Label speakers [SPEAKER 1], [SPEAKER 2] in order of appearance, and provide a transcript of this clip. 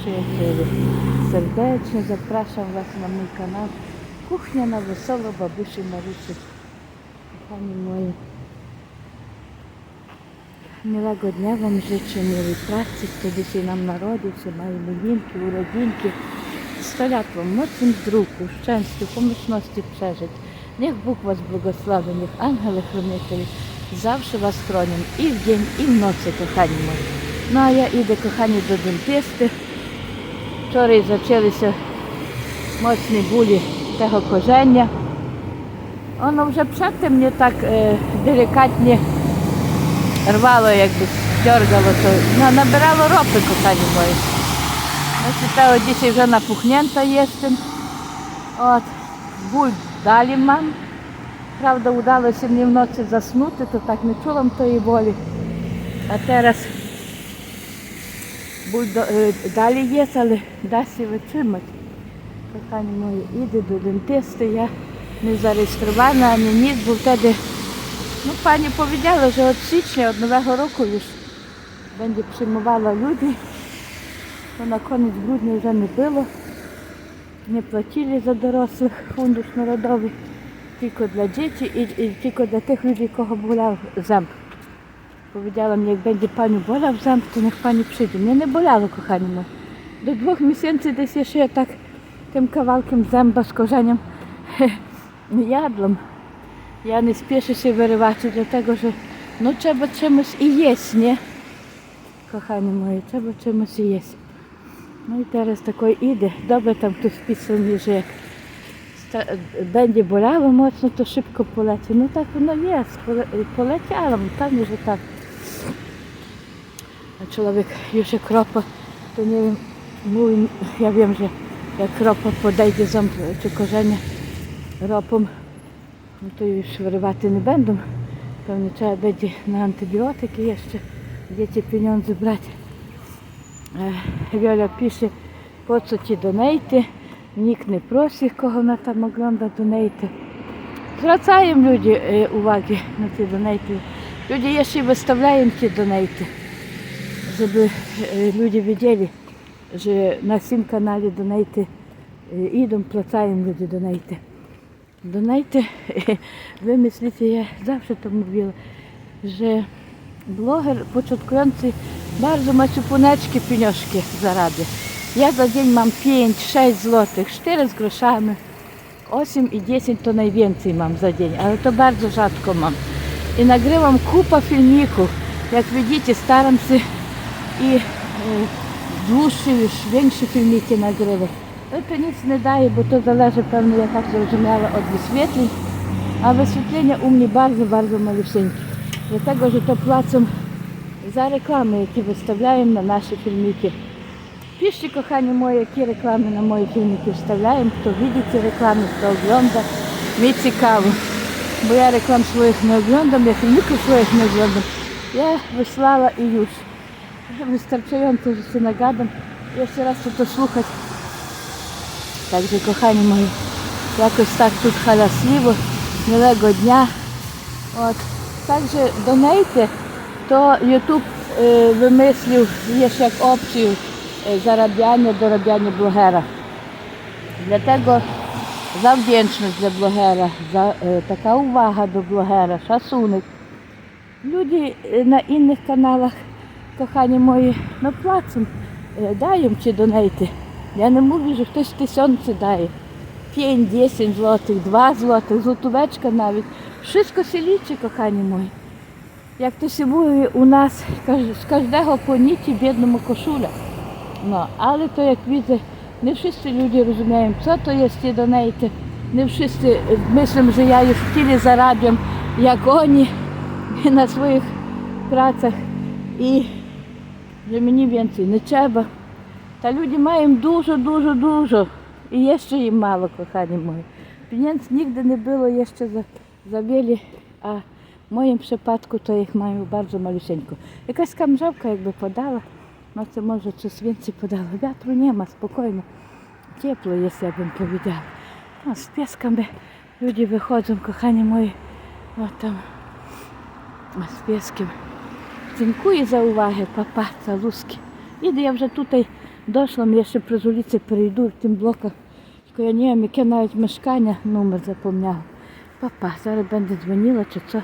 [SPEAKER 1] Przyjaciele. Serdecznie zapraszam Was na mój kanał Kuchnia na Wesoło Babusi Marysi. Kochani moi, miłego dnia Wam życzę, miłej pracy, kto dzisiaj nam narodził, się mają imienki, urodzinki. Sto lat Wam mocnych zdrówku, szczęściu, pomyślności przeżyć. Niech Bóg Was błogosławi, niech ангели хранителі завжди вас хронять і вдень, і вночі, кохані мої. Ну а я іду, кохані, до дентисти. Вчора і почалися моцні болі того коження. Воно вже przedtem mnie tak e, delikatnie rwało, jakby dźorgało to. No, nabierало ropy, kochani moi. Значить, та от вже напухнента jestem. От, буль далі мам. Правда, вдалося мені вночі заснути, то так не чула тої болі. А зараз е, далі є, але дасть і витримати. Кохані мої, іду до дентиста, я не зареєстрована, ані ніч, бо вtedy, ну, пані повідяла, що від січня, від Нового року już będzie przyjmowała ludzi. To na koniec grudnia вже не було. Не платили за дорослих фундуш народовий, тільки для дітей і, і тільки для тих людей, кого боляв земб. Powiedziałam, jak będzie Paniu bolał ząb, to niech Pani przyjdzie. Nie, nie bolało, kochani. No. Do dwóch miesięcy też jeszcze ja tak tym kawałkiem zęba z korzeniem jadłam. Ja nie spieszę się wyrywać, dlatego że no trzeba czemuś i jeść, nie? Kochani moje, trzeba czemuś i jeść. No i teraz takoj idę. Dobra, tam tu wpisał mi, że jak będzie bolało mocno, to szybko poleci. No tak, no jest, pole poleciałam, pewnie, że tak. A człowiek już jak ropa, to nie wiem, mówi, ja wiem, że jak ropa podejdzie ząb czy korzenie ropą, no to już wyrywaty nie będą. Pewnie trzeba będzie na antybiotyki jeszcze, dzieci pieniądze brać. Е, Віоля пише, по ci донейти. Нік не просить, кого вона там оглядає донейти. Звертаємо люди е, уваги на ті донейти. Люди є ще й виставляємо ті донейти, щоб е, люди бачили, що на цьому каналі донейти е, ідемо, платаємо люди донейти. Донейти, ви мислите, я завжди то mówiła, że bloger początkujący bardzo ma ciupuneczki pieniążki zarabia. Ja za dzień mam 5-6 złotych, 4 z groszami, 8 i 10 to najwięcej mam za dzień, ale to bardzo rzadko mam. I nagrywam kupa filmików. Jak widzicie, staram e, dłuższe już, większe filmiki nagrywać. Ale to nic nie daje, bo to zależy pewnie, jak tak zrozumiała, od wyświetleń. A wyświetlenia u mnie bardzo, bardzo malusieńkie. Dlatego, że to płacą za reklamy, jakie wystawiają na nasze filmiki. Piszcie, kochani moje, jakie reklamy na moje filmiki wstawiają, kto widzi te reklamy, kto ogląda. Mi цікаво, bo ja reklam swoich nie oglądam, ja filmików swoich nie oglądam. Ja wysłała i już. Wystarczająco, że się nagadam. Jeszcze raz chcę to słuchać. Także kochani moi, jakoś tak тут halasliwo, miłego dnia. От. Також донейти, то YouTube е, вимислив є ще як опцію е, заробляння, доробляння блогера. Для того за вдячність для блогера, за е, така увага до блогера, шасуник. Люди е, на інших каналах, кохані мої, ну плацем, е, даємо чи донейти. Я не можу, що хтось тисячі дає. 5-10 злотих, 2 злотих, злотовечка навіть. Liczy, kochani moi. Jak to się mówi u nas, każ- z każdego po nici biednemu koszula. No, ale to jak widzę, nie wszyscy ludzie rozumieją, co to jest te donate. Nie wszyscy myślą, że ja już tyle zarabiam, jak oni na swoich pracach i że mniej więcej nie trzeba. Та люди маją dużo, dużo, dużo. I jeszcze im mało, kochani moi. Pieniędzy nigdy nie było jeszcze za, za wiele, a w moim przypadku to ich mają bardzo malusieńko. Jakaś kamżałka jakby podała, no to może coś więcej podała. Wiatru nie ma, spokojno. Ciepło jest, ja bym powiedziała. No, z pieskami ludzie wychodzą, kochani moi, o tam, z pieskiem. за увагу, папа, залузки. caluski. я вже тут дійшла, я ще при вулиці перейду в тим блоках. Тільки я не знаю, яке навіть мешкання, номер запам'ятала. Папа, зараз będę дзвонила чи що.